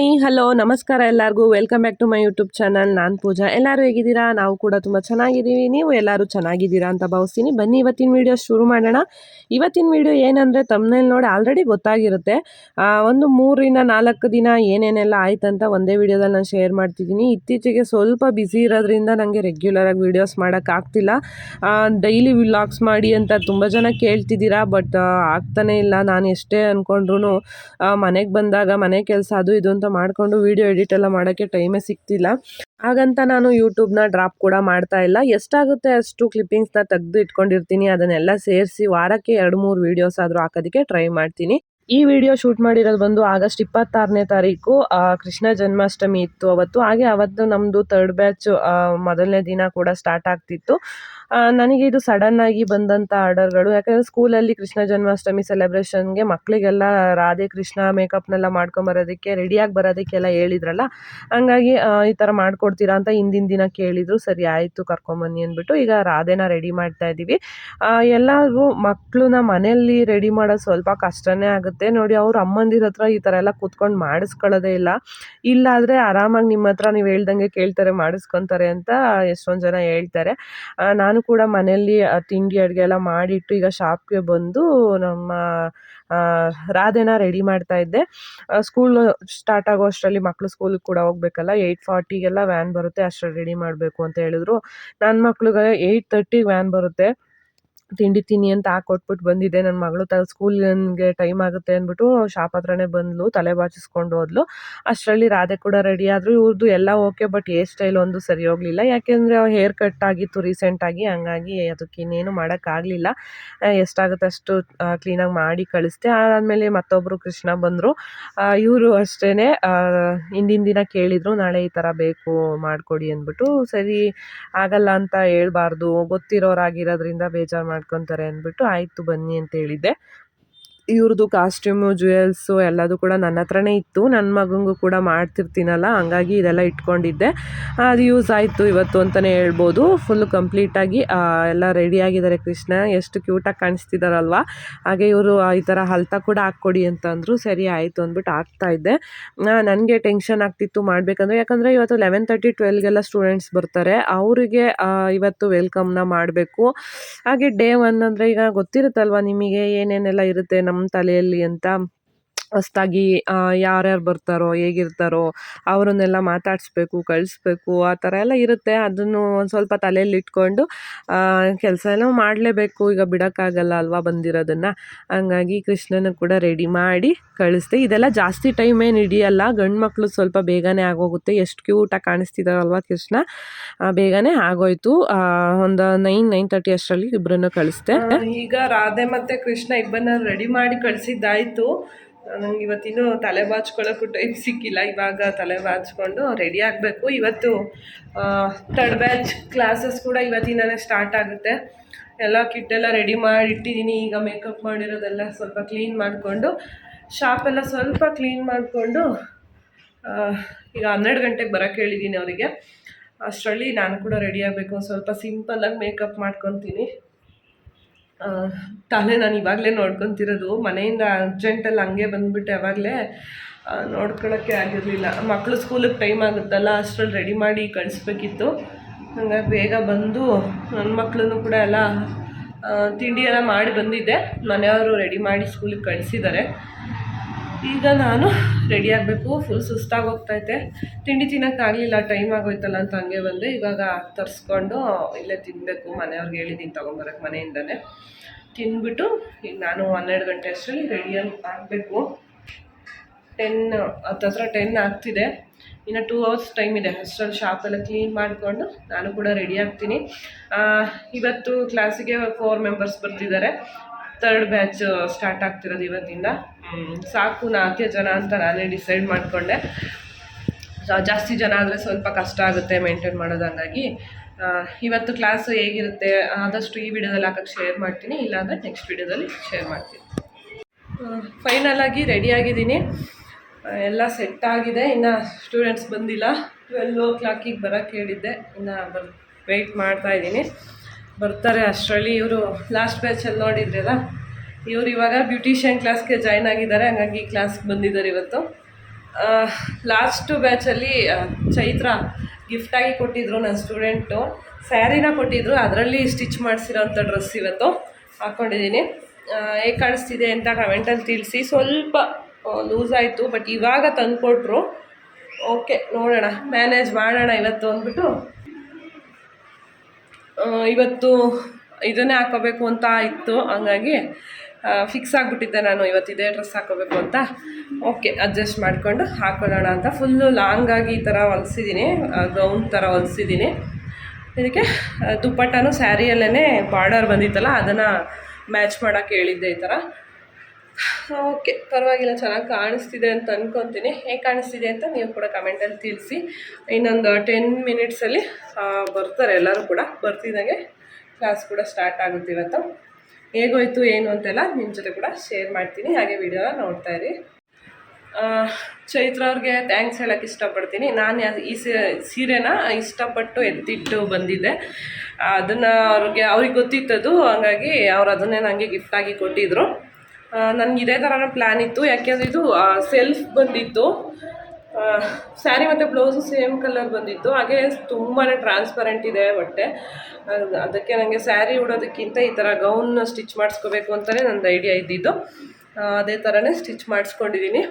Bye. Hello, ನಮಸ್ಕಾರ ಎಲ್ಲರಿಗೂ. Welcome back to my YouTube channel ನಾನು ಪೂಜಾ. ಎಲ್ಲರೂ ಹೇಗಿದ್ದೀರಾ? ನಾವು ಕೂಡ ತುಂಬ ಚೆನ್ನಾಗಿದ್ದೀವಿ. ನೀವು ಎಲ್ಲರೂ ಚೆನ್ನಾಗಿದ್ದೀರಾ ಅಂತ ಭಾವಿಸ್ತೀನಿ. ಬನ್ನಿ, ಇವತ್ತಿನ ವಿಡಿಯೋ ಶುರು ಮಾಡೋಣ. ಇವತ್ತಿನ ವೀಡಿಯೋ ಏನಂದರೆ ತಮ್ಮನೇಲಿ ನೋಡಿ ಆಲ್ರೆಡಿ ಗೊತ್ತಾಗಿರುತ್ತೆ. ಒಂದು ಮೂರಿಂದ ನಾಲ್ಕು ದಿನ ಏನೇನೆಲ್ಲ ಆಯ್ತಂತ ಒಂದೇ ವೀಡಿಯೋದಲ್ಲಿ ನಾನು ಶೇರ್ ಮಾಡ್ತಿದ್ದೀನಿ. ಇತ್ತೀಚೆಗೆ ಸ್ವಲ್ಪ ಬ್ಯುಸಿ ಇರೋದ್ರಿಂದ ನನಗೆ ರೆಗ್ಯುಲರಾಗಿ ವೀಡಿಯೋಸ್ ಮಾಡೋಕ್ಕಾಗ್ತಿಲ್ಲ ಡೈಲಿ ವ್ಲಾಗ್ಸ್ ಮಾಡಿ ಅಂತ ತುಂಬ ಜನ ಕೇಳ್ತಿದ್ದೀರಾ ಬಟ್ ಆಗ್ತಾನೇ ಇಲ್ಲ. ನಾನು ಎಷ್ಟೇ ಅಂದ್ಕೊಂಡ್ರು ಮನೆಗೆ ಬಂದಾಗ ಮನೆ ಕೆಲಸ ಅದು ಇದು ಅಂತ ಮಾಡಿಕೊಂಡು ವೀಡಿಯೋ ಎಡಿಟ್ ಎಲ್ಲ ಮಾಡೋಕ್ಕೆ ಟೈಮೇ ಸಿಗ್ತಿಲ್ಲ. ಹಾಗಂತ ನಾನು ಯೂಟ್ಯೂಬ್ನ ಡ್ರಾಪ್ ಕೂಡ ಮಾಡ್ತಾ ಇಲ್ಲ. ಎಷ್ಟಾಗುತ್ತೆ ಅಷ್ಟು ಕ್ಲಿಪ್ಪಿಂಗ್ಸ್ನ ತೆಗೆದು ಇಟ್ಕೊಂಡಿರ್ತೀನಿ. ಅದನ್ನೆಲ್ಲ ಸೇರಿಸಿ ವಾರಕ್ಕೆ ಎರಡು, ಮೂರು ವೀಡಿಯೋಸ್ ಆದರೂ ಹಾಕೋದಕ್ಕೆ ಟ್ರೈ ಮಾಡ್ತೀನಿ. ಈ ವಿಡಿಯೋ ಶೂಟ್ ಮಾಡಿರೋದು ಬಂದು ಆಗಸ್ಟ್ ಇಪ್ಪತ್ತಾರನೇ ತಾರೀಕು. ಕೃಷ್ಣ ಜನ್ಮಾಷ್ಟಮಿ ಇತ್ತು ಅವತ್ತು. ಹಾಗೆ ಅವತ್ತು ನಮ್ಮದು ತರ್ಡ್ ಬ್ಯಾಚ್ ಮೊದಲನೇ ದಿನ ಕೂಡ ಸ್ಟಾರ್ಟ್ ಆಗ್ತಿತ್ತು. ನನಗೆ ಇದು ಸಡನ್ ಆಗಿ ಬಂದಂಥ ಆರ್ಡರ್ಗಳು ಸ್ಕೂಲ್ ಸ್ಕೂಲಲ್ಲಿ ಕೃಷ್ಣ ಜನ್ಮಾಷ್ಟಮಿ ಸೆಲೆಬ್ರೇಷನ್ಗೆ ಮಕ್ಕಳಿಗೆಲ್ಲ ರಾಧೆ ಕೃಷ್ಣ ಮೇಕಪ್ನೆಲ್ಲ ಮಾಡ್ಕೊಂಬರೋದಕ್ಕೆ ರೆಡಿಯಾಗಿ ಬರೋದಕ್ಕೆಲ್ಲ ಹೇಳಿದ್ರಲ್ಲ, ಹಂಗಾಗಿ ಈ ಥರ ಮಾಡ್ಕೊಡ್ತೀರಾ ಅಂತ ಹಿಂದಿನ ದಿನ ಕೇಳಿದರು. ಸರಿ, ಆಯಿತು ಕರ್ಕೊಂಬನ್ನಿ ಅಂದ್ಬಿಟ್ಟು ಈಗ ರಾಧೆನ ರೆಡಿ ಮಾಡ್ತಾ ಇದ್ದೀವಿ. ಎಲ್ಲರೂ ಮಕ್ಕಳನ್ನ ಮನೆಯಲ್ಲಿ ರೆಡಿ ಮಾಡೋದು ಸ್ವಲ್ಪ ಕಷ್ಟನೇ ಆಗುತ್ತೆ. ನೋಡಿ, ಅವ್ರ ಅಮ್ಮಂದಿರ ಹತ್ರ ಈ ಥರ ಎಲ್ಲ ಕೂತ್ಕೊಂಡು ಮಾಡಿಸ್ಕೊಳ್ಳೋದೇ ಇಲ್ಲ. ಇಲ್ಲಾದರೆ ಆರಾಮಾಗಿ ನಿಮ್ಮ ಹತ್ರ ನೀವು ಹೇಳ್ದಂಗೆ ಕೇಳ್ತಾರೆ, ಮಾಡಿಸ್ಕೊಂತಾರೆ ಅಂತ ಎಷ್ಟೊಂದು ಜನ ಹೇಳ್ತಾರೆ. ನಾನು ಕೂಡ ಮನೆಯಲ್ಲಿ ತಿಂಡಿ ಅಡುಗೆ ಎಲ್ಲ ಮಾಡಿಟ್ಟು ಈಗ ಶಾಪ್ಗೆ ಬಂದು ನಮ್ಮ ರಾಧೆನ ರೆಡಿ ಮಾಡ್ತಾ ಇದ್ದೆ. ಸ್ಕೂಲ್ ಸ್ಟಾರ್ಟ್ ಆಗೋ ಅಷ್ಟರಲ್ಲಿ ಮಕ್ಕಳು ಸ್ಕೂಲಿಗೆ ಕೂಡ ಹೋಗ್ಬೇಕಲ್ಲ ಏಯ್ಟ್ ಫಾರ್ಟಿಗೆಲ್ಲ ವ್ಯಾನ್ ಬರುತ್ತೆ, ಅಷ್ಟರಲ್ಲಿ ರೆಡಿ ಮಾಡಬೇಕು ಅಂತ ಹೇಳಿದ್ರು. ನನ್ನ ಮಕ್ಳಿಗೆ ಏಯ್ಟ್ ತರ್ಟಿಗೆ ವ್ಯಾನ್ ಬರುತ್ತೆ. ತಿಂಡಿ ತಿನ್ನಿ ಅಂತ ಹಾಕೊಟ್ಬಿಟ್ಟು ಬಂದಿದ್ದೆ. ನನ್ನ ಮಗಳು ತ ಸ್ಕೂಲ್ಗೆ ಟೈಮ್ ಆಗುತ್ತೆ ಅಂದ್ಬಿಟ್ಟು ಶಾಪ್ ಹತ್ರನೇ ಬಂದ್ಲು, ತಲೆ ಬಾಚಿಸ್ಕೊಂಡು ಹೋದ್ಲು. ಅಷ್ಟರಲ್ಲಿ ರಾಧೆ ಕೂಡ ರೆಡಿ ಆದರು. ಇವ್ರದ್ದು ಎಲ್ಲ ಓಕೆ ಬಟ್ ಹೇರ್ ಸ್ಟೈಲ್ ಒಂದು ಸರಿ ಹೋಗಲಿಲ್ಲ. ಯಾಕೆಂದರೆ ಹೇರ್ ಕಟ್ ಆಗಿತ್ತು ರೀಸೆಂಟಾಗಿ ಹಂಗಾಗಿ ಅದಕ್ಕೆ ಇನ್ನೇನು ಮಾಡೋಕ್ಕಾಗಲಿಲ್ಲ ಎಷ್ಟಾಗುತ್ತೆ ಅಷ್ಟು ಕ್ಲೀನಾಗಿ ಮಾಡಿ ಕಳಿಸ್ದೆ. ಆದಮೇಲೆ ಮತ್ತೊಬ್ಬರು ಕೃಷ್ಣ ಬಂದರು. ಇವರು ಅಷ್ಟೇ ಹಿಂದಿನ ದಿನ ಕೇಳಿದರು, ನಾಳೆ ಈ ಥರ ಬೇಕು ಮಾಡಿಕೊಡಿ ಅಂದ್ಬಿಟ್ಟು. ಸರಿ, ಆಗಲ್ಲ ಅಂತ ಹೇಳ್ಬಾರ್ದು. ಗೊತ್ತಿರೋರಾಗಿರೋದ್ರಿಂದ ಬೇಜಾರು ಮಾಡ್ಕೊತಾರೆ ಅಂದ್ಬಿಟ್ಟು ಆಯಿತು ಬನ್ನಿ ಅಂತ ಹೇಳಿದ್ದೆ. ಇವ್ರದ್ದು ಕಾಸ್ಟ್ಯೂಮು ಜ್ಯುವೆಲ್ಸು ಎಲ್ಲದು ಕೂಡ ನನ್ನ ಹತ್ರನೇ ಇತ್ತು. ನನ್ನ ಮಗನಿಗೂ ಕೂಡ ಮಾಡ್ತಿರ್ತೀನಲ್ಲ, ಹಂಗಾಗಿ ಇದೆಲ್ಲ ಇಟ್ಕೊಂಡಿದ್ದೆ. ಅದು ಯೂಸ್ ಆಯಿತು ಇವತ್ತು ಅಂತಲೇ ಹೇಳ್ಬೋದು. ಫುಲ್ಲು ಕಂಪ್ಲೀಟಾಗಿ ಎಲ್ಲ ರೆಡಿಯಾಗಿದ್ದಾರೆ ಕೃಷ್ಣ. ಎಷ್ಟು ಕ್ಯೂಟಾಗಿ ಕಾಣಿಸ್ತಿದ್ದಾರಲ್ವ ಹಾಗೆ ಇವರು ಈ ಥರ ಹಲ್ತ ಕೂಡ ಹಾಕ್ಕೊಡಿ ಅಂತಂದರು ಸರಿ ಆಯಿತು ಅಂದ್ಬಿಟ್ಟು ಹಾಕ್ತಾ ಇದ್ದೆ. ನನಗೆ ಟೆನ್ಷನ್ ಆಗ್ತಿತ್ತು ಮಾಡಬೇಕಂದ್ರೆ. ಯಾಕಂದರೆ ಇವತ್ತು ಲೆವೆನ್ ತರ್ಟಿ ಟ್ವೆಲ್ಗೆಲ್ಲ ಸ್ಟೂಡೆಂಟ್ಸ್ ಬರ್ತಾರೆ. ಅವರಿಗೆ ಇವತ್ತು ವೆಲ್ಕಮ್ನ ಮಾಡಬೇಕು. ಹಾಗೆ ಡೇ ಒನ್ ಅಂದರೆ ಈಗ ಗೊತ್ತಿರುತ್ತಲ್ವ ನಿಮಗೆ ಏನೇನೆಲ್ಲ ಇರುತ್ತೆ? ನಮ್ಮ ತಲೆಯಲ್ಲಿ ಅಂತ ಹೊಸ್ದಾಗಿ ಯಾರ್ಯಾರು ಬರ್ತಾರೋ, ಹೇಗಿರ್ತಾರೋ, ಅವರನ್ನೆಲ್ಲ ಮಾತಾಡಿಸ್ಬೇಕು, ಕಳಿಸ್ಬೇಕು, ಆ ಥರ ಎಲ್ಲ ಇರುತ್ತೆ. ಅದನ್ನು ಒಂದು ಸ್ವಲ್ಪ ತಲೆಯಲ್ಲಿ ಇಟ್ಕೊಂಡು ಕೆಲಸ ಎಲ್ಲ ಮಾಡಲೇಬೇಕು. ಈಗ ಬಿಡೋಕ್ಕಾಗಲ್ಲ ಅಲ್ವಾ ಬಂದಿರೋದನ್ನು. ಹಂಗಾಗಿ ಕೃಷ್ಣನ ಕೂಡ ರೆಡಿ ಮಾಡಿ ಕಳಿಸ್ದೆ. ಇದೆಲ್ಲ ಜಾಸ್ತಿ ಟೈಮ್ ಏನು ಹಿಡಿಯಲ್ಲ. ಗಂಡು ಮಕ್ಕಳು ಸ್ವಲ್ಪ ಬೇಗನೆ ಆಗೋಗುತ್ತೆ. ಎಷ್ಟು ಕ್ಯೂಟಾಗಿ ಕಾಣಿಸ್ತಿದಾರಲ್ವ ಕೃಷ್ಣ. ಬೇಗನೆ ಆಗೋಯ್ತು. ಒಂದು ನೈನ್ ನೈನ್ ತರ್ಟಿ ಅಷ್ಟರಲ್ಲಿ ಇಬ್ಬರನ್ನು ಕಳಿಸ್ದೆ. ಈಗ ರಾಧೆ ಮತ್ತು ಕೃಷ್ಣ ಇಬ್ಬರನ್ನ ರೆಡಿ ಮಾಡಿ ಕಳಿಸಿದ್ದಾಯಿತು. ನಂಗೆ ಇವತ್ತಿನ್ನೂ ತಲೆ ಬಾಚ್ಕೊಳ್ಳೋಕ್ಕೂ ಟೈಮ್ ಸಿಕ್ಕಿಲ್ಲ. ಇವಾಗ ತಲೆ ಬಾಚ್ಕೊಂಡು ರೆಡಿ ಆಗಬೇಕು. ಇವತ್ತು ಥರ್ಡ್ ಬ್ಯಾಚ್ ಕ್ಲಾಸಸ್ ಕೂಡ ಇವತ್ತಿನಾನೇ ಸ್ಟಾರ್ಟ್ ಆಗುತ್ತೆ. ಎಲ್ಲ ಕಿಟ್ಟೆಲ್ಲ ರೆಡಿ ಮಾಡಿ ಇಟ್ಟಿದ್ದೀನಿ. ಈಗ ಮೇಕಪ್ ಮಾಡಿರೋದೆಲ್ಲ ಸ್ವಲ್ಪ ಕ್ಲೀನ್ ಮಾಡಿಕೊಂಡು ಶಾಪೆಲ್ಲ ಸ್ವಲ್ಪ ಕ್ಲೀನ್ ಮಾಡಿಕೊಂಡು ಈಗ ಹನ್ನೆರಡು ಗಂಟೆಗೆ ಬರೋಕ್ಕೆ ಹೇಳಿದ್ದೀನಿ ಅವರಿಗೆ. ಅಷ್ಟರಲ್ಲಿ ನಾನು ಕೂಡ ರೆಡಿ ಆಗಬೇಕು. ಸ್ವಲ್ಪ ಸಿಂಪಲ್ಲಾಗಿ ಮೇಕಪ್ ಮಾಡ್ಕೊತೀನಿ. ತಲೆ ನಾನು ಇವಾಗಲೇ ನೋಡ್ಕೊತಿರೋದು. ಮನೆಯಿಂದ ಅರ್ಜೆಂಟಲ್ಲಿ ಹಂಗೆ ಬಂದುಬಿಟ್ಟೆ ಅವಾಗಲೇ. ನೋಡ್ಕೊಳ್ಳೋಕ್ಕೆ ಆಗಿರಲಿಲ್ಲ. ಮಕ್ಕಳು ಸ್ಕೂಲಿಗೆ ಟೈಮ್ ಆಗುತ್ತಲ್ಲ, ಅಷ್ಟರಲ್ಲಿ ರೆಡಿ ಮಾಡಿ ಕಳಿಸ್ಬೇಕಿತ್ತು. ಹಂಗಾಗಿ ಬೇಗ ಬಂದು ನನ್ನ ಮಕ್ಕಳನ್ನು ಕೂಡ ಎಲ್ಲ ತಿಂಡಿ ಎಲ್ಲ ಮಾಡಿ ಬಂದಿದ್ದೆ. ಮನೆಯವರು ರೆಡಿ ಮಾಡಿ ಸ್ಕೂಲಿಗೆ ಕಳಿಸಿದ್ದಾರೆ. ಈಗ ನಾನು ರೆಡಿ ಆಗಬೇಕು ಫುಲ್ ಸುಸ್ತಾಗಿ ಹೋಗ್ತೈತೆ. ತಿಂಡಿ ತಿನ್ನೋಕ್ಕಾಗಲಿಲ್ಲ ಟೈಮ್ ಆಗೋಯ್ತಲ್ಲ ಅಂತ ಹಂಗೆ ಬಂದೆ. ಇವಾಗ ತರಿಸ್ಕೊಂಡು ಇಲ್ಲೇ ತಿನ್ನಬೇಕು ಮನೆಯವ್ರಿಗೆ ಹೇಳಿದ್ದೀನಿ ತೊಗೊಂಬರಕ್ಕೆ ಮನೆಯಿಂದನೇ. ತಿಂದ್ಬಿಟ್ಟು ಈಗ ನಾನು ಹನ್ನೆರಡು ಗಂಟೆ ಅಷ್ಟರಲ್ಲಿ ರೆಡಿಯಾಗಿ ಆಗಬೇಕು. ಟೆನ್ ಹತ್ತತ್ರ ಟೆನ್ ಆಗ್ತಿದೆ. ಇನ್ನು ಟೂ ಅವರ್ಸ್ ಟೈಮ್ ಇದೆ. ಅಷ್ಟರಲ್ಲಿ ಶಾಪೆಲ್ಲ ಕ್ಲೀನ್ ಮಾಡಿಕೊಂಡು ನಾನು ಕೂಡ ರೆಡಿ ಆಗ್ತೀನಿ. ಇವತ್ತು ಕ್ಲಾಸಿಗೆ ಫೋರ್ ಮೆಂಬರ್ಸ್ ಬರ್ತಿದ್ದಾರೆ. ತರ್ಡ್ ಬ್ಯಾಚ್ ಸ್ಟಾರ್ಟ್ ಆಗ್ತಿರೋದು ಇವತ್ತಿಂದ. ಸಾಕು ನಾಲ್ಕೇ ಜನ ಅಂತ ನಾನೇ ಡಿಸೈಡ್ ಮಾಡಿಕೊಂಡೆ. ಜಾಸ್ತಿ ಜನ ಆದರೆ ಸ್ವಲ್ಪ ಕಷ್ಟ ಆಗುತ್ತೆ ಮೇಂಟೈನ್ ಮಾಡೋದು ಹಂಗಾಗಿ. ಇವತ್ತು ಕ್ಲಾಸ್ ಹೇಗಿರುತ್ತೆ ಆದಷ್ಟು ಈ ವಿಡಿಯೋದಲ್ಲಿ ಹಾಕಕ್ಕೆ ಶೇರ್ ಮಾಡ್ತೀನಿ, ಇಲ್ಲಾಂದರೆ ನೆಕ್ಸ್ಟ್ ವಿಡಿಯೋದಲ್ಲಿ ಶೇರ್ ಮಾಡ್ತೀನಿ. ಫೈನಲಾಗಿ ರೆಡಿಯಾಗಿದ್ದೀನಿ ಎಲ್ಲ ಸೆಟ್ ಆಗಿದೆ, ಇನ್ನು ಸ್ಟೂಡೆಂಟ್ಸ್ ಬಂದಿಲ್ಲ. ಟ್ವೆಲ್ ಓ ಕ್ಲಾಕಿಗೆ ಬರೋಕ್ಕೆ ಹೇಳಿದ್ದೆ, ಇನ್ನು ಬರ್ ವೆಯ್ಟ್ ಮಾಡ್ತಾ ಇದ್ದೀನಿ. ಬರ್ತಾರೆ ಅಷ್ಟರಲ್ಲಿ ಇವರು ಲಾಸ್ಟ್ ಬ್ಯಾಚಲ್ಲಿ ನೋಡಿದ್ರಲ್ಲ. ಇವರು ಇವಾಗ ಬ್ಯೂಟಿಷಿಯನ್ ಕ್ಲಾಸ್ಗೆ ಜಾಯ್ನ್ ಆಗಿದ್ದಾರೆ. ಹಂಗಾಗಿ ಕ್ಲಾಸ್ಗೆ ಬಂದಿದ್ದಾರೆ ಇವತ್ತು. ಲಾಸ್ಟು ಬ್ಯಾಚಲ್ಲಿ ಚೈತ್ರ ಗಿಫ್ಟಾಗಿ ಕೊಟ್ಟಿದ್ರು ನನ್ನ ಸ್ಟೂಡೆಂಟು ಸ್ಯಾರಿನ ಕೊಟ್ಟಿದ್ರು. ಅದರಲ್ಲಿ ಸ್ಟಿಚ್ ಮಾಡಿಸಿರೋಂಥ ಡ್ರೆಸ್ ಇವತ್ತು ಹಾಕ್ಕೊಂಡಿದ್ದೀನಿ ಹೇಗೆ ಕಾಣಿಸ್ತಿದೆ ಅಂತ ಕಮೆಂಟಲ್ಲಿ ತಿಳಿಸಿ. ಸ್ವಲ್ಪ ಲೂಸ್ ಆಯಿತು ಬಟ್ ಇವಾಗ ತಂದುಕೊಟ್ರು. ಓಕೆ ನೋಡೋಣ. ಮ್ಯಾನೇಜ್ ಮಾಡೋಣ ಇವತ್ತು ಅಂದ್ಬಿಟ್ಟು. ಇವತ್ತು ಇದನ್ನೇ ಹಾಕೋಬೇಕು ಅಂತ ಇತ್ತು ಹಂಗಾಗಿ ಫಿಕ್ಸ್ ಆಗಿಬಿಟ್ಟಿದ್ದೆ ನಾನು, ಇವತ್ತು ಇದೇ ಡ್ರೆಸ್ ಹಾಕೋಬೇಕು ಅಂತ. ಓಕೆ ಅಡ್ಜಸ್ಟ್ ಮಾಡಿಕೊಂಡು ಹಾಕೊಳ್ಳೋಣ ಅಂತ. ಫುಲ್ಲು ಲಾಂಗಾಗಿ ಈ ಥರ ಹೊಲಿಸಿದ್ದೀನಿ ಗೌನ್ ಥರ ಹೊಲಿಸಿದ್ದೀನಿ. ಇದಕ್ಕೆ ದುಪ್ಪಟ್ಟನೂ ಸ್ಯಾರಿಯಲ್ಲೇ ಬಾರ್ಡರ್ ಬಂದಿತ್ತಲ್ಲ, ಅದನ್ನು ಮ್ಯಾಚ್ ಮಾಡೋಕ್ಕೆ ಹೇಳಿದ್ದೆ ಈ ಥರ ಓಕೆ ಪರವಾಗಿಲ್ಲ, ಚೆನ್ನಾಗಿ ಕಾಣಿಸ್ತಿದೆ ಅಂತ ಅಂದ್ಕೊತೀನಿ ಹೇಗೆ ಕಾಣಿಸ್ತಿದೆ ಅಂತ ನೀವು ಕೂಡ ಕಮೆಂಟಲ್ಲಿ ತಿಳಿಸಿ. ಇನ್ನೊಂದು ಟೆನ್ ಮಿನಿಟ್ಸಲ್ಲಿ ಬರ್ತಾರೆ ಎಲ್ಲರೂ ಕೂಡ. ಬರ್ತಿದ್ದಂಗೆ ಕ್ಲಾಸ್ ಕೂಡ ಸ್ಟಾರ್ಟ್ ಆಗುತ್ತೆ ಇವತ್ತು. ಹೇಗೋಯ್ತು, ಏನು ಅಂತೆಲ್ಲ ನಿಮ್ಮ ಜೊತೆ ಕೂಡ ಶೇರ್ ಮಾಡ್ತೀನಿ. ಹಾಗೆ ವಿಡಿಯೋನ ನೋಡ್ತಾ ಇರಿ. ಚೈತ್ರ ಅವ್ರಿಗೆ ಥ್ಯಾಂಕ್ಸ್ ಹೇಳೋಕ್ಕೆ ಇಷ್ಟಪಡ್ತೀನಿ. ನಾನು ಈ ಸೀರೆ ಸೀರೆನ ಇಷ್ಟಪಟ್ಟು ಎತ್ತಿಟ್ಟು ಬಂದಿದ್ದೆ. ಅದನ್ನು ಅವ್ರಿಗೆ ಅವ್ರಿಗೆ ಗೊತ್ತಿತ್ತದು, ಹಂಗಾಗಿ ಅವ್ರು ಅದನ್ನೇ ನನಗೆ ಗಿಫ್ಟಾಗಿ ಕೊಟ್ಟಿದ್ದರು ನನಗೆ ಇದೇ ಥರನೇ ಪ್ಲ್ಯಾನ್ ಇತ್ತು. ಯಾಕೆಂದರೆ ಇದು ಸೆಲ್ಫ್ ಬಂದಿತ್ತು. ಸ್ಯಾರಿ ಮತ್ತು ಬ್ಲೌಸು ಸೇಮ್ ಕಲರ್ ಬಂದಿತ್ತು. ಹಾಗೆ ತುಂಬಾ ಟ್ರಾನ್ಸ್ಪರೆಂಟ್ ಇದೆ ಬಟ್ಟೆ. ಅದಕ್ಕೆ ನನಗೆ ಸ್ಯಾರಿ ಉಡೋದಕ್ಕಿಂತ ಈ ಥರ ಗೌನ್ ಸ್ಟಿಚ್ ಮಾಡಿಸ್ಕೋಬೇಕು ಅಂತಲೇ ನಂದು ಐಡಿಯಾ ಇದ್ದಿದ್ದು. ಅದೇ ಥರನೇ ಸ್ಟಿಚ್ ಮಾಡಿಸ್ಕೊಂಡಿದ್ದೀನಿ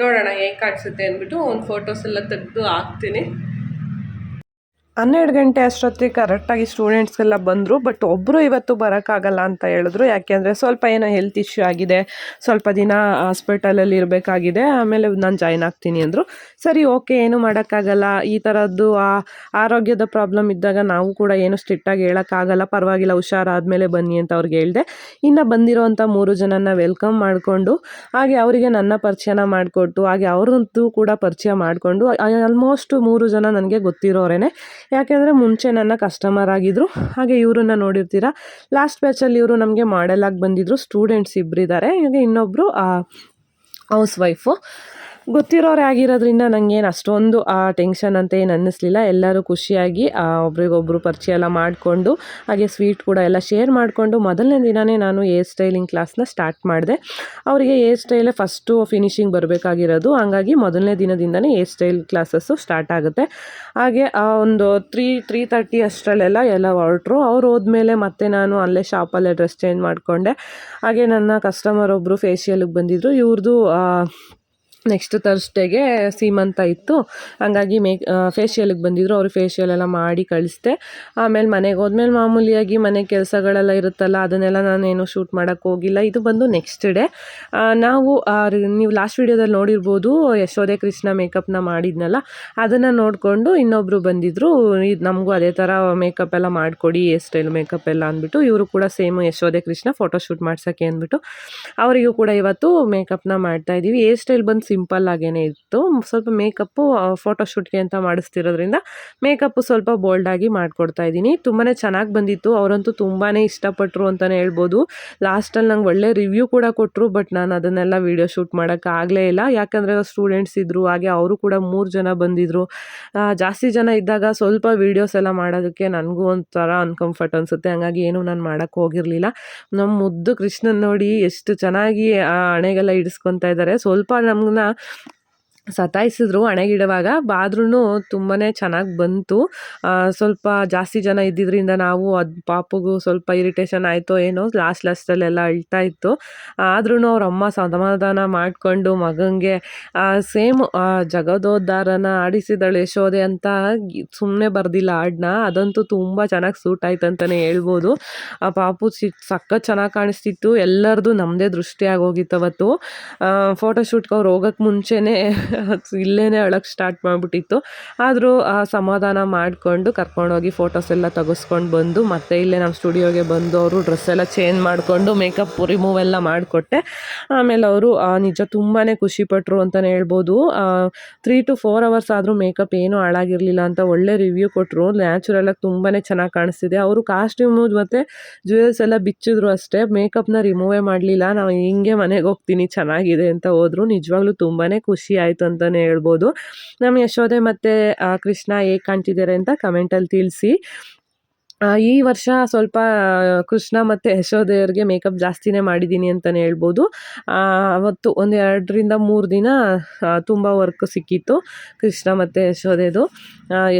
ನೋಡೋಣ ಹೇಗೆ ಕಾಣಿಸುತ್ತೆ ಅಂದ್ಬಿಟ್ಟು ಒಂದು ಫೋಟೋಸ್ ಎಲ್ಲ ತೆಗೆದು ಹಾಕ್ತೀನಿ. ಹನ್ನೆರಡು ಗಂಟೆ ಅಷ್ಟೊತ್ತಿಗೆ ಕರೆಕ್ಟಾಗಿ ಸ್ಟೂಡೆಂಟ್ಸ್ಗೆಲ್ಲ ಬಂದರು, ಬಟ್ ಒಬ್ಬರು ಇವತ್ತು ಬರೋಕ್ಕಾಗಲ್ಲ ಅಂತ ಹೇಳಿದ್ರು. ಯಾಕೆಂದರೆ ಸ್ವಲ್ಪ ಏನೋ ಹೆಲ್ತ್ ಇಶ್ಯೂ ಆಗಿದೆ, ಸ್ವಲ್ಪ ದಿನ ಹಾಸ್ಪಿಟಲಲ್ಲಿ ಇರಬೇಕಾಗಿದೆ, ಆಮೇಲೆ ನಾನು ಜಾಯ್ನ್ ಆಗ್ತೀನಿ ಅಂದರು. ಸರಿ ಓಕೆ ಏನು ಮಾಡೋಕ್ಕಾಗಲ್ಲ. ಈ ಥರದ್ದು ಆ ಆರೋಗ್ಯದ ಪ್ರಾಬ್ಲಮ್ ಇದ್ದಾಗ ನಾವು ಕೂಡ ಏನು ಸ್ಟ್ರಿಕ್ಟಾಗಿ ಹೇಳೋಕ್ಕಾಗಲ್ಲ. ಪರವಾಗಿಲ್ಲ, ಹುಷಾರಾದಮೇಲೆ ಬನ್ನಿ ಅಂತ ಅವ್ರಿಗೆ ಹೇಳಿದೆ. ಇನ್ನು ಬಂದಿರೋವಂಥ ಮೂರು ಜನನ ವೆಲ್ಕಮ್ ಮಾಡಿಕೊಂಡು, ಹಾಗೆ ಅವರಿಗೆ ನನ್ನ ಪರಿಚಯನ ಮಾಡಿಕೊಟ್ಟು, ಹಾಗೆ ಅವರಂತೂ ಕೂಡ ಪರಿಚಯ ಮಾಡಿಕೊಂಡು ಆಲ್ಮೋಸ್ಟ್ ಮೂರು ಜನ ನನಗೆ ಗೊತ್ತಿರೋರೇನೆ. ಯಾಕೆಂದರೆ ಮುಂಚೆ ನನ್ನ ಕಸ್ಟಮರ್ ಆಗಿದ್ದರು ಹಾಗೆ ಇವರನ್ನ ನೋಡಿರ್ತೀರ. ಲಾಸ್ಟ್ ಬ್ಯಾಚಲ್ಲಿ ಇವರು ನಮಗೆ ಮಾಡೆಲ್ ಆಗಿ ಬಂದಿದ್ದರು ಸ್ಟೂಡೆಂಟ್ಸ್ ಇಬ್ಬರಿದ್ದಾರೆ ಹಾಗೆ ಇನ್ನೊಬ್ಬರು ಹೌಸ್ ವೈಫು ಗೊತ್ತಿರೋರೇ ಆಗಿರೋದ್ರಿಂದ ನನಗೇನು ಅಷ್ಟೊಂದು ಆ ಟೆನ್ಷನ್ ಅಂತ ಏನು ಅನ್ನಿಸ್ಲಿಲ್ಲ. ಎಲ್ಲರೂ ಖುಷಿಯಾಗಿ ಒಬ್ರಿಗೊಬ್ರು ಪರಿಚಯ ಎಲ್ಲ ಮಾಡಿಕೊಂಡು, ಹಾಗೆ ಸ್ವೀಟ್ ಕೂಡ ಎಲ್ಲ ಶೇರ್ ಮಾಡಿಕೊಂಡು ಮೊದಲನೇ ದಿನವೇ ನಾನು ಏರ್ ಸ್ಟೈಲಿಂಗ್ ಕ್ಲಾಸ್ನ ಸ್ಟಾರ್ಟ್ ಮಾಡಿದೆ. ಅವರಿಗೆ ಏರ್ ಸ್ಟೈಲೇ ಫಸ್ಟು ಫಿನಿಶಿಂಗ್ ಬರಬೇಕಾಗಿರೋದು. ಹಾಗಾಗಿ ಮೊದಲನೇ ದಿನದಿಂದನೇ ಏರ್ ಸ್ಟೈಲ್ ಕ್ಲಾಸಸ್ಸು ಸ್ಟಾರ್ಟ್ ಆಗುತ್ತೆ. ಹಾಗೆ, ಆ, ಒಂದು ತ್ರೀ ತ್ರೀ ತರ್ಟಿ ಅಷ್ಟರಲ್ಲೆಲ್ಲ ಎಲ್ಲ ಹೊರಟ್ರು. ಅವ್ರು ಹೋದ್ಮೇಲೆ ಮತ್ತೆ ನಾನು ಅಲ್ಲೇ ಶಾಪಲ್ಲೇ ಡ್ರೆಸ್ ಚೇಂಜ್ ಮಾಡಿಕೊಂಡೆ. ಹಾಗೆ ನನ್ನ ಕಸ್ಟಮರ್ ಒಬ್ಬರು ಫೇಶಿಯಲ್ಗೆ ಬಂದಿದ್ದರು ಇವ್ರದ್ದು ನೆಕ್ಸ್ಟ್ ತರ್ಸ್ಡೇಗೆ ಸೀಮಂತ ಇತ್ತು. ಹಂಗಾಗಿ ಮೇಕ್ ಫೇಶಿಯಲ್ಗೆ ಬಂದಿದ್ದರು ಅವ್ರು ಫೇಶಿಯಲ್ ಎಲ್ಲ ಮಾಡಿ ಕಳಿಸ್ದೆ. ಆಮೇಲೆ ಮನೆಗೆ ಹೋದ್ಮೇಲೆ ಮಾಮೂಲಿಯಾಗಿ ಮನೆ ಕೆಲಸಗಳೆಲ್ಲ ಇರುತ್ತಲ್ಲ, ಅದನ್ನೆಲ್ಲ ನಾನೇನು ಶೂಟ್ ಮಾಡೋಕ್ಕೆ ಹೋಗಿಲ್ಲ. ಇದು ಬಂದು ನೆಕ್ಸ್ಟ್ ಡೇ ನಾವು ನೀವು ಲಾಸ್ಟ್ ವೀಡಿಯೋದಲ್ಲಿ ನೋಡಿರ್ಬೋದು ಯಶೋದೆ ಕೃಷ್ಣ ಮೇಕಪ್ನ ಮಾಡಿದ್ನಲ್ಲ, ಅದನ್ನು ನೋಡಿಕೊಂಡು ಇನ್ನೊಬ್ಬರು ಬಂದಿದ್ದರು ಇದು ನಮಗೂ ಅದೇ ಥರ ಮೇಕಪ್ ಎಲ್ಲ ಮಾಡಿಕೊಡಿ ಏರ್ ಸ್ಟೈಲ್ ಮೇಕಪ್ ಎಲ್ಲ ಅಂದ್ಬಿಟ್ಟು, ಇವರು ಕೂಡ same Yashode Krishna photo shoot ಮಾಡ್ಸೋಕ್ಕೆ ಅಂದ್ಬಿಟ್ಟು, ಅವರಿಗೂ ಕೂಡ ಇವತ್ತು ಮೇಕಪ್ನ ಮಾಡ್ತಾಯಿದ್ದೀವಿ ಏರ್ ಸ್ಟೈಲ್ ಬಂದು ಸಿಂಪಲ್ ಇತ್ತು. ಸ್ವಲ್ಪ ಮೇಕಪ್ಪು ಫೋಟೋಶೂಟ್ಗೆ ಅಂತ ಮಾಡಿಸ್ತಿರೋದ್ರಿಂದ ಮೇಕಪ್ಪು ಸ್ವಲ್ಪ ಬೋಲ್ಡಾಗಿ ಮಾಡಿಕೊಡ್ತಾ ಇದ್ದೀನಿ. ತುಂಬಾ ಚೆನ್ನಾಗಿ ಬಂದಿತ್ತು. ಅವರಂತೂ ತುಂಬಾ ಇಷ್ಟಪಟ್ಟರು ಅಂತಲೇ ಹೇಳ್ಬೋದು. ಲಾಸ್ಟಲ್ಲಿ ನಂಗೆ ಒಳ್ಳೆ ರಿವ್ಯೂ ಕೂಡ ಕೊಟ್ಟರು ಬಟ್ ನಾನು ಅದನ್ನೆಲ್ಲ ವೀಡಿಯೋ ಶೂಟ್ ಮಾಡೋಕ್ಕಾಗಲೇ ಇಲ್ಲ. ಯಾಕಂದರೆ ಸ್ಟೂಡೆಂಟ್ಸ್ ಇದ್ದರು ಹಾಗೆ ಅವರು ಕೂಡ ಮೂರು ಜನ ಬಂದಿದ್ದರು ಜಾಸ್ತಿ ಜನ ಇದ್ದಾಗ ಸ್ವಲ್ಪ ವೀಡಿಯೋಸ್ ಎಲ್ಲ ಮಾಡೋದಕ್ಕೆ ನನಗೂ ಒಂಥರ ಅನ್ಕಂಫರ್ಟ್ ಅನಿಸುತ್ತೆ. ಹಾಗಾಗಿ ಏನು ನಾನು ಮಾಡೋಕ್ಕೆ ಹೋಗಿರಲಿಲ್ಲ. ನಮ್ಮ ಮುದ್ದು ಕೃಷ್ಣನ್ ನೋಡಿ ಎಷ್ಟು ಚೆನ್ನಾಗಿ ಹಣೆಗೆಲ್ಲ ಇಡಿಸ್ಕೊತಾ ಇದ್ದಾರೆ. ಸ್ವಲ್ಪ na ಸತಾಯಿಸಿದ್ರು. ಹಣೆಗಿಡುವಾಗ ಆದ್ರೂ ತುಂಬಾ ಚೆನ್ನಾಗಿ ಬಂತು. ಸ್ವಲ್ಪ ಜಾಸ್ತಿ ಜನ ಇದ್ದಿದ್ದರಿಂದ ನಾವು ಅದು ಪಾಪುಗೂ ಸ್ವಲ್ಪ ಇರಿಟೇಷನ್ ಆಯಿತು ಏನೋ ಲಾಸ್ಟ್ ಲಾಸ್ಟಲ್ಲೆಲ್ಲ ಅಳ್ತಾ ಇತ್ತು. ಆದ್ರೂ ಅವ್ರ ಅಮ್ಮ ಸಮಾಧಾನ ಮಾಡಿಕೊಂಡು ಮಗನಿಗೆ ಸೇಮ್ ಜಗದೋದ್ಧಾರನ ಆಡಿಸಿದಳು ಯಶೋದೆ ಅಂತ ಸುಮ್ಮನೆ ಬರ್ದಿಲ್ಲ ಹಾಡನ್ನ ಅದಂತೂ ತುಂಬ ಚೆನ್ನಾಗಿ ಸೂಟ್ ಆಯ್ತು ಅಂತಲೇ ಹೇಳ್ಬೋದು. ಆ, ಪಾಪು ಸಿ, ಸಖತ್ ಚೆನ್ನಾಗಿ ಕಾಣಿಸ್ತಿತ್ತು. ಎಲ್ಲರದು ನಮ್ಮದೇ ದೃಷ್ಟಿಯಾಗಿ ಹೋಗಿತ್ತು ಅವತ್ತು. ಫೋಟೋಶೂಟ್ಗೆ ಅವ್ರು ಹೋಗೋಕ್ಕೆ ಮುಂಚೆನೇ ಇಲ್ಲೇ ಅಳಕ್ಕೆ ಸ್ಟಾರ್ಟ್ ಮಾಡಿಬಿಟ್ಟಿತ್ತು. ಆದರೂ ಸಮಾಧಾನ ಮಾಡಿಕೊಂಡು ಕರ್ಕೊಂಡೋಗಿ ಫೋಟೋಸ್ ಎಲ್ಲ ತೆಗೆಸ್ಕೊಂಡು ಬಂದು, ಮತ್ತೆ ಇಲ್ಲೇ ನಮ್ಮ ಸ್ಟುಡಿಯೋಗೆ ಬಂದು ಅವರು ಡ್ರೆಸ್ ಎಲ್ಲ ಚೇಂಜ್ ಮಾಡಿಕೊಂಡು ಮೇಕಪ್ ರಿಮೂವ್ ಎಲ್ಲ ಮಾಡಿಕೊಟ್ಟೆ. ಆಮೇಲೆ ಅವರು ನಿಜ ತುಂಬಾ ಖುಷಿಪಟ್ಟರು ಅಂತಲೇ ಹೇಳ್ಬೋದು. ತ್ರೀ ಟು ಫೋರ್ ಅವರ್ಸ್ ಆದರೂ ಮೇಕಪ್ ಏನೂ ಹಾಳಾಗಿರಲಿಲ್ಲ ಅಂತ ಒಳ್ಳೆ ರಿವ್ಯೂ ಕೊಟ್ಟರು ನ್ಯಾಚುರಲಾಗಿ ತುಂಬಾ ಚೆನ್ನಾಗಿ ಕಾಣಿಸ್ತಿದೆ. ಅವರು ಕಾಸ್ಟ್ಯೂಮು ಮತ್ತು ಜ್ಯುವೆಲ್ಸ್ ಎಲ್ಲ ಬಿಚ್ಚಿದ್ರು ಅಷ್ಟೇ. ಮೇಕಪ್ನ ರಿಮೂವೇ ಮಾಡಲಿಲ್ಲ. ನಾವು ಹಿಂಗೆ ಮನೆಗೆ ಹೋಗ್ತೀನಿ, ಚೆನ್ನಾಗಿದೆ ಅಂತ ಹೋದರು. ನಿಜವಾಗ್ಲೂ ತುಂಬಾ ಖುಷಿ ಆಯಿತು ಅಂತಲೇ ಹೇಳ್ಬೋದು. ನಮ್ಮ ಯಶೋದೆ ಮತ್ತು ಕೃಷ್ಣ ಹೇಗೆ ಕಾಣ್ತಿದ್ದಾರೆ ಅಂತ ಕಮೆಂಟಲ್ಲಿ ತಿಳಿಸಿ. ಈ ವರ್ಷ ಸ್ವಲ್ಪ ಕೃಷ್ಣ ಮತ್ತು ಯಶೋಧೆಯವ್ರಿಗೆ ಮೇಕಪ್ ಜಾಸ್ತಿನೇ ಮಾಡಿದ್ದೀನಿ ಅಂತಲೇ ಹೇಳ್ಬೋದು. ಅವತ್ತು ಒಂದು ಎರಡರಿಂದ ಮೂರು ದಿನ ತುಂಬ ವರ್ಕ್ ಸಿಕ್ಕಿತ್ತು ಕೃಷ್ಣ ಮತ್ತು ಯಶೋದೆದು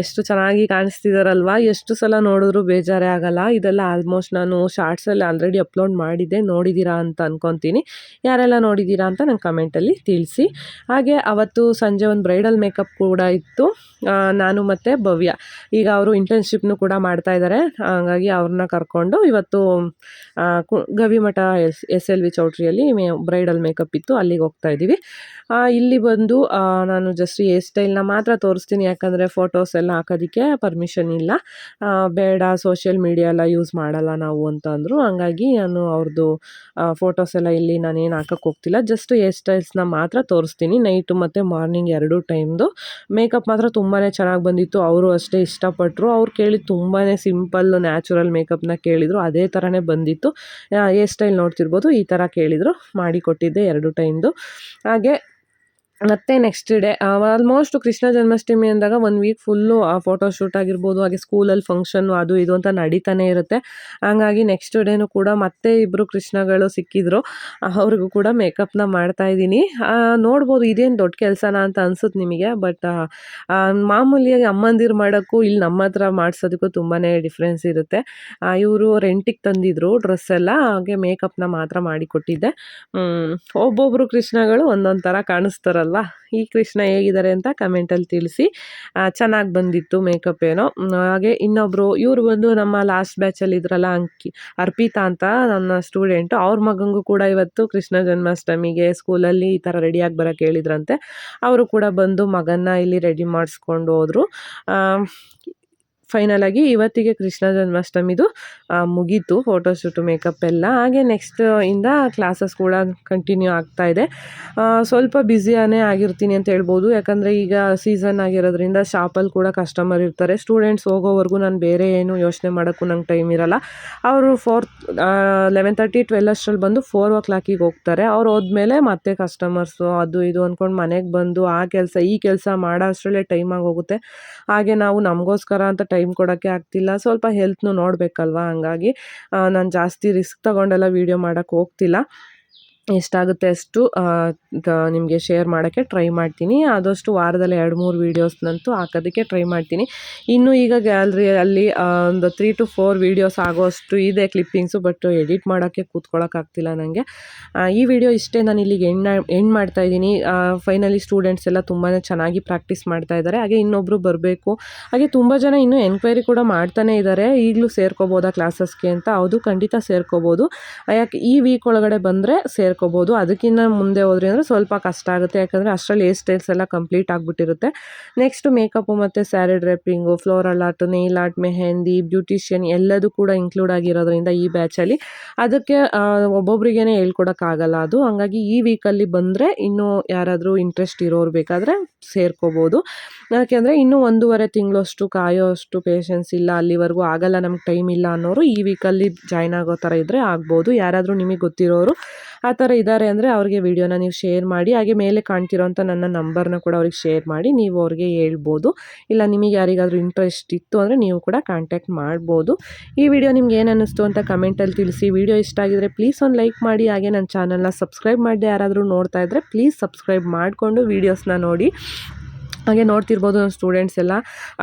ಎಷ್ಟು ಚೆನ್ನಾಗಿ ಕಾಣಿಸ್ತಿದಾರಲ್ವಾ? ಎಷ್ಟು ಸಲ ನೋಡಿದ್ರೂ ಬೇಜಾರೇ ಆಗಲ್ಲ. ಇದೆಲ್ಲ ಆಲ್ಮೋಸ್ಟ್ ನಾನು ಶಾರ್ಟ್ಸಲ್ಲಿ ಆಲ್ರೆಡಿ ಅಪ್ಲೋಡ್ ಮಾಡಿದ್ದೆ. ನೋಡಿದ್ದೀರಾ ಅಂತ ಅಂದ್ಕೊತೀನಿ ಯಾರೆಲ್ಲ ನೋಡಿದ್ದೀರಾ ಅಂತ ನಂಗೆ ಕಮೆಂಟಲ್ಲಿ ತಿಳಿಸಿ. ಹಾಗೆ ಅವತ್ತು ಸಂಜೆ ಒಂದು ಬ್ರೈಡಲ್ ಮೇಕಪ್ ಕೂಡ ಇತ್ತು. ನಾನು ಮತ್ತು ಭವ್ಯ. ಈಗ ಅವರು ಇಂಟರ್ನ್ಶಿಪ್ನು ಕೂಡ ಮಾಡ್ತಾ ಇದ್ದಾರೆ ಹಾಗಾಗಿ ಅವ್ರನ್ನ ಕರ್ಕೊಂಡು ಇವತ್ತು Gavimath S S L V ಚೌಟ್ರಿಯಲ್ಲಿ May, bridal makeup ಇತ್ತು, ಅಲ್ಲಿಗೆ ಹೋಗ್ತಾ ಇದ್ದೀವಿ. ಇಲ್ಲಿ ಬಂದು ನಾನು ಜಸ್ಟ್ ಹೇರ್ ಸ್ಟೈಲ್ನ ಮಾತ್ರ ತೋರಿಸ್ತೀನಿ, ಯಾಕಂದರೆ ಫೋಟೋಸ್ ಎಲ್ಲ ಹಾಕೋದಕ್ಕೆ ಪರ್ಮಿಷನ್ ಇಲ್ಲ. ಬೇಡ ಸೋಷಿಯಲ್ ಮೀಡಿಯಾ ಎಲ್ಲ ಯೂಸ್ ಮಾಡಲ್ಲ ನಾವು ಅಂತ ಅಂದರು ಹಂಗಾಗಿ ನಾನು ಅವ್ರದ್ದು ಫೋಟೋಸ್ ಎಲ್ಲ ಇಲ್ಲಿ ನಾನೇನು ಹಾಕಕ್ಕೆ ಹೋಗ್ತಿಲ್ಲ. ಜಸ್ಟ್ ಹೇರ್ ಸ್ಟೈಲ್ಸ್ನ ಮಾತ್ರ ತೋರಿಸ್ತೀನಿ. ನೈಟು ಮತ್ತು ಮಾರ್ನಿಂಗ್ ಎರಡೂ ಟೈಮ್ದು ಮೇಕಪ್ ಮಾತ್ರ ತುಂಬಾ ಚೆನ್ನಾಗಿ ಬಂದಿತ್ತು. ಅವರು ಅಷ್ಟೇ ಇಷ್ಟಪಟ್ಟರು ಅವ್ರು ಕೇಳಿ ತುಂಬಾ ಸಿಂಪಲ್ ನ್ಯಾಚುರಲ್ ಮೇಕಪ್ನ ಕೇಳಿದರು. ಅದೇ ಥರನೇ ಬಂದಿತ್ತು. ಹೇರ್ ಸ್ಟೈಲ್ ನೋಡ್ತಿರ್ಬೋದು. ಈ ಥರ ಕೇಳಿದರು. ಮಾಡಿಕೊಟ್ಟಿದ್ದೆ ಎರಡು ಟೈಮ್ದು ಹಾಗೆ ಮತ್ತೆ next day almost Krishna Janmashtami ಅಂದಾಗ one week full photo shoot ಆಗಿರ್ಬೋದು, ಹಾಗೆ ಸ್ಕೂಲಲ್ಲಿ ಫಂಕ್ಷನ್ ಅದು ಇದು ಅಂತ ನಡೀತಾನೆ ಇರುತ್ತೆ. ಹಂಗಾಗಿ ನೆಕ್ಸ್ಟ್ ಡೇನು ಕೂಡ ಮತ್ತೆ ಇಬ್ಬರು ಕೃಷ್ಣಗಳು ಸಿಕ್ಕಿದ್ರು. ಅವ್ರಿಗೂ ಕೂಡ ಮೇಕಪ್ನ ಮಾಡ್ತಾ ಇದ್ದೀನಿ. ನೋಡ್ಬೋದು ಇದೇನು ದೊಡ್ಡ ಕೆಲಸನ ಅಂತ ಅನ್ಸುತ್ತೆ ನಿಮಗೆ ಬಟ್ ಮಾಮೂಲಿಯಾಗಿ ಅಮ್ಮಂದಿರು ಮಾಡೋಕ್ಕೂ ಇಲ್ಲಿ ನಮ್ಮ ಹತ್ರ ಮಾಡಿಸೋದಕ್ಕೂ ತುಂಬಾ ಡಿಫ್ರೆನ್ಸ್ ಇರುತ್ತೆ. ಇವರು ರೆಂಟಿಗೆ ತಂದಿದ್ರು ಡ್ರೆಸ್ ಎಲ್ಲ, ಹಾಗೆ ಮೇಕಪ್ನ ಮಾತ್ರ ಮಾಡಿಕೊಟ್ಟಿದ್ದೆ. ಒಬ್ಬೊಬ್ಬರು ಕೃಷ್ಣಗಳು ಒಂದೊಂದು ಥರ ಕಾಣಿಸ್ತಾರಲ್ವಾ ಈ ಕೃಷ್ಣ ಹೇಗಿದ್ದಾರೆ ಅಂತ ಕಮೆಂಟಲ್ಲಿ ತಿಳಿಸಿ. ಚೆನ್ನಾಗಿ ಬಂದಿತ್ತು ಮೇಕಪ್ ಏನೋ. ಹಾಗೆ ಇನ್ನೊಬ್ಬರು ಇವರು ಬಂದು ನಮ್ಮ ಲಾಸ್ಟ್ ಬ್ಯಾಚಲ್ಲಿ ಇದ್ರಲ್ಲ, ಅಂಕಿ, ಅರ್ಪಿತಾ ಅಂತ ನನ್ನ ಸ್ಟೂಡೆಂಟು ಅವ್ರ ಮಗಂಗೂ ಕೂಡ ಇವತ್ತು ಕೃಷ್ಣ ಜನ್ಮಾಷ್ಟಮಿಗೆ ಸ್ಕೂಲಲ್ಲಿ ಈ ಥರ ರೆಡಿಯಾಗಿ ಬರೋಕ್ಕೆ ಹೇಳಿದ್ರಂತೆ. ಅವರು ಕೂಡ ಬಂದು ಮಗನ್ನ ಇಲ್ಲಿ ರೆಡಿ ಮಾಡಿಸ್ಕೊಂಡು ಹೋದರು. ಫೈನಲ್ ಆಗಿ ಇವತ್ತಿಗೆ ಕೃಷ್ಣ ಜನ್ಮಾಷ್ಟಮಿದು ಮುಗೀತು ಫೋಟೋಶೂಟು ಮೇಕಪ್ ಎಲ್ಲ. ಹಾಗೆ ನೆಕ್ಸ್ಟ್ ಇಂದ ಕ್ಲಾಸಸ್ ಕೂಡ ಕಂಟಿನ್ಯೂ ಆಗ್ತಾ ಇದೆ. ಸ್ವಲ್ಪ ಬ್ಯುಸಿಯಾನೇ ಆಗಿರ್ತೀನಿ ಅಂತ ಹೇಳ್ಬೋದು. ಯಾಕಂದರೆ ಈಗ ಸೀಸನ್ ಆಗಿರೋದ್ರಿಂದ ಶಾಪಲ್ಲಿ ಕೂಡ ಕಸ್ಟಮರ್ ಇರ್ತಾರೆ. ಸ್ಟೂಡೆಂಟ್ಸ್ ಹೋಗೋವರೆಗೂ ನಾನು ಬೇರೆ ಏನು ಯೋಚನೆ ಮಾಡೋಕ್ಕೂ ನಂಗೆ ಟೈಮ್ ಇರಲ್ಲ. ಅವರು ಫೋರ್ತ್ ಲೆವೆನ್ ತರ್ಟಿ ಟ್ವೆಲ್ ಅಷ್ಟರಲ್ಲಿ ಬಂದು ಫೋರ್ ಓ ಕ್ಲಾಕಿಗೆ ಹೋಗ್ತಾರೆ. ಅವ್ರು ಹೋದ್ಮೇಲೆ ಮತ್ತೆ ಕಸ್ಟಮರ್ಸು ಅದು ಇದು ಅಂದ್ಕೊಂಡು ಮನೆಗೆ ಬಂದು ಆ ಕೆಲಸ, ಈ ಕೆಲಸ ಮಾಡೋ ಅಷ್ಟರಲ್ಲೇ ಟೈಮ್ ಆಗೋಗುತ್ತೆ ಹಾಗೆ ನಾವು ನಮಗೋಸ್ಕರ ಅಂತ ಟೈಮ್ ಕೊಡೋಕ್ಕೆ ಆಗ್ತಿಲ್ಲ. ಸ್ವಲ್ಪ ಹೆಲ್ತ್ನೂ ನೋಡಬೇಕಲ್ವಾ? ಹಂಗಾಗಿ ನಾನು ಜಾಸ್ತಿ ರಿಸ್ಕ್ ತಗೊಂಡೆಲ್ಲ ವೀಡಿಯೋ ಮಾಡೋಕ್ಕೆ ಹೋಗ್ತಿಲ್ಲ. ಎಷ್ಟಾಗುತ್ತೆ ಅಷ್ಟು ನಿಮಗೆ ಶೇರ್ ಮಾಡೋಕ್ಕೆ ಟ್ರೈ ಮಾಡ್ತೀನಿ. ಆದಷ್ಟು ವಾರದಲ್ಲಿ ಎರಡು, ಮೂರು ವೀಡಿಯೋಸ್ನಂತೂ ಹಾಕೋದಕ್ಕೆ ಟ್ರೈ ಮಾಡ್ತೀನಿ. ಇನ್ನು ಈಗ ಗ್ಯಾಲ್ರಿಯಲ್ಲಿ ಒಂದು ತ್ರೀ ಟು ಫೋರ್ ವೀಡಿಯೋಸ್ ಆಗೋಷ್ಟು ಇದೆ ಕ್ಲಿಪ್ಪಿಂಗ್ಸು ಬಟ್ ಎಡಿಟ್ ಮಾಡೋಕ್ಕೆ ಕೂತ್ಕೊಳ್ಳೋಕ್ಕಾಗ್ತಿಲ್ಲ ನನಗೆ ಈ ವಿಡಿಯೋ ಇಷ್ಟೇ ನಾನು ಇಲ್ಲಿಗೆ ಎಂಡ್ ಎಂಡ್ ಮಾಡ್ತಾ ಇದ್ದೀನಿ. ಫೈನಲಿ ಸ್ಟೂಡೆಂಟ್ಸ್ ಎಲ್ಲ ತುಂಬಾ ಚೆನ್ನಾಗಿ ಪ್ರಾಕ್ಟೀಸ್ ಮಾಡ್ತಾ ಇದ್ದಾರೆ. ಹಾಗೆ ಇನ್ನೊಬ್ಬರು ಬರಬೇಕು. ಹಾಗೆ ತುಂಬ ಜನ ಇನ್ನೂ ಎನ್ಕ್ವೈರಿ ಕೂಡ ಮಾಡ್ತಾನೆ ಇದ್ದಾರೆ. ಈಗಲೂ ಸೇರ್ಕೋಬೋದಾ ಕ್ಲಾಸಸ್ಗೆ ಅಂತ? ಅದು ಖಂಡಿತ ಸೇರ್ಕೋಬೋದು. ಯಾಕೆ, ಈ ವೀಕ್ ಒಳಗಡೆ ಬಂದರೆ ಸೇರ್ಕೋಬೋದು ಅದಕ್ಕಿಂತ ಮುಂದೆ ಹೋದ್ರಿ ಅಂದರೆ ಸ್ವಲ್ಪ ಕಷ್ಟ ಆಗುತ್ತೆ. ಯಾಕಂದರೆ ಅಷ್ಟರಲ್ಲಿ ಹೇರ್ ಸ್ಟೈಲ್ಸ್ ಎಲ್ಲ ಕಂಪ್ಲೀಟ್ ಆಗಿಬಿಟ್ಟಿರುತ್ತೆ. ನೆಕ್ಸ್ಟ್ ಮೇಕಪ್ಪು ಮತ್ತು sari draping floral art nail art mehendi beautician ಎಲ್ಲದೂ ಕೂಡ ಇನ್ಕ್ಲೂಡ್ ಆಗಿರೋದ್ರಿಂದ ಈ ಬ್ಯಾಚಲ್ಲಿ ಅದಕ್ಕೆ ಒಬ್ಬೊಬ್ರಿಗೇ ಹೇಳ್ಕೊಡೋಕ್ಕಾಗಲ್ಲ ಅದು. ಹಾಗಾಗಿ ಈ ವೀಕಲ್ಲಿ ಬಂದರೆ ಇನ್ನೂ ಯಾರಾದರೂ ಇಂಟ್ರೆಸ್ಟ್ ಇರೋರು ಬೇಕಾದರೆ ಸೇರ್ಕೋಬೋದು. ಯಾಕೆಂದರೆ ಇನ್ನೂ ಒಂದೂವರೆ ತಿಂಗಳಷ್ಟು ಕಾಯೋ ಅಷ್ಟು ಪೇಷನ್ಸ್ ಇಲ್ಲ, ಅಲ್ಲಿವರೆಗೂ ಆಗಲ್ಲ, ನಮ್ಗೆ ಟೈಮ್ ಇಲ್ಲ ಅನ್ನೋರು ಈ ವೀಕಲ್ಲಿ ಜಾಯ್ನ್ ಆಗೋ ಥರ ಇದ್ದರೆ ಆಗ್ಬೋದು. ಯಾರಾದರೂ ನಿಮಗೆ ಗೊತ್ತಿರೋರು ಆ ಇದ್ದಾರೆ ಅಂದರೆ ಅವ್ರಿಗೆ ವಿಡಿಯೋನ ನೀವು ಶೇರ್ ಮಾಡಿ, ಹಾಗೆ ಮೇಲೆ ಕಾಣ್ತಿರೋಂಥ ನನ್ನ ನಂಬರ್ನ ಕೂಡ ಅವ್ರಿಗೆ ಶೇರ್ ಮಾಡಿ, ನೀವು ಅವ್ರಿಗೆ ಹೇಳ್ಬೋದು. ಇಲ್ಲ ನಿಮಗೆ ಯಾರಿಗಾದರೂ ಇಂಟ್ರೆಸ್ಟ್ ಇತ್ತು ಅಂದರೆ ನೀವು ಕೂಡ ಕಾಂಟ್ಯಾಕ್ಟ್ ಮಾಡ್ಬೋದು. ಈ ವಿಡಿಯೋ ನಿಮ್ಗೆ ಏನು ಅನ್ನಿಸ್ತು ಅಂತ ಕಮೆಂಟಲ್ಲಿ ತಿಳಿಸಿ. ವಿಡಿಯೋ ಇಷ್ಟ ಆಗಿದ್ರೆ ಪ್ಲೀಸ್ ಒಂದು ಲೈಕ್ ಮಾಡಿ, ಹಾಗೆ ನನ್ನ ಚಾನಲ್ನ ಸಬ್ಸ್ಕ್ರೈಬ್ ಮಾಡಿದೆ ಯಾರಾದರೂ ನೋಡ್ತಾ ಇದ್ದರೆ ಪ್ಲೀಸ್ ಸಬ್ಸ್ಕ್ರೈಬ್ ಮಾಡಿಕೊಂಡು ವೀಡಿಯೋಸ್ನ ನೋಡಿ. ಹಾಗೆ ನೋಡ್ತಿರ್ಬೋದು ನಮ್ಮ ಸ್ಟೂಡೆಂಟ್ಸ್ ಎಲ್ಲ.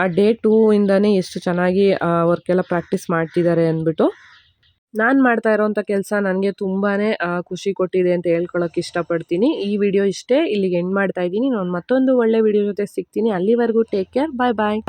ಆ ಡೇ ಟೂ ಇಂದನೇ ಎಷ್ಟು ಚೆನ್ನಾಗಿ ವರ್ಕೆಲ್ಲ ಪ್ರಾಕ್ಟೀಸ್ ಮಾಡ್ತಿದ್ದಾರೆ ಅಂದ್ಬಿಟ್ಟು. ನಾನು ಮಾಡ್ತಾ ಇರೋವಂಥ ಕೆಲಸ ನನಗೆ ತುಂಬಾ ಖುಷಿ ಕೊಟ್ಟಿದೆ ಅಂತ ಹೇಳ್ಕೊಳಕ್ಕೆ ಇಷ್ಟಪಡ್ತೀನಿ. ಈ ವಿಡಿಯೋ ಇಷ್ಟೇ ಇಲ್ಲಿಗೆ ಎಂಡ್ ಮಾಡ್ತಾ ಇದ್ದೀನಿ. ನಾನು ಮತ್ತೊಂದು ಒಳ್ಳೆ ವಿಡಿಯೋ ಜೊತೆ ಸಿಗ್ತೀನಿ. ಅಲ್ಲಿವರೆಗೂ ಟೇಕ್ ಕೇರ್ ಬಾಯ್ ಬಾಯ್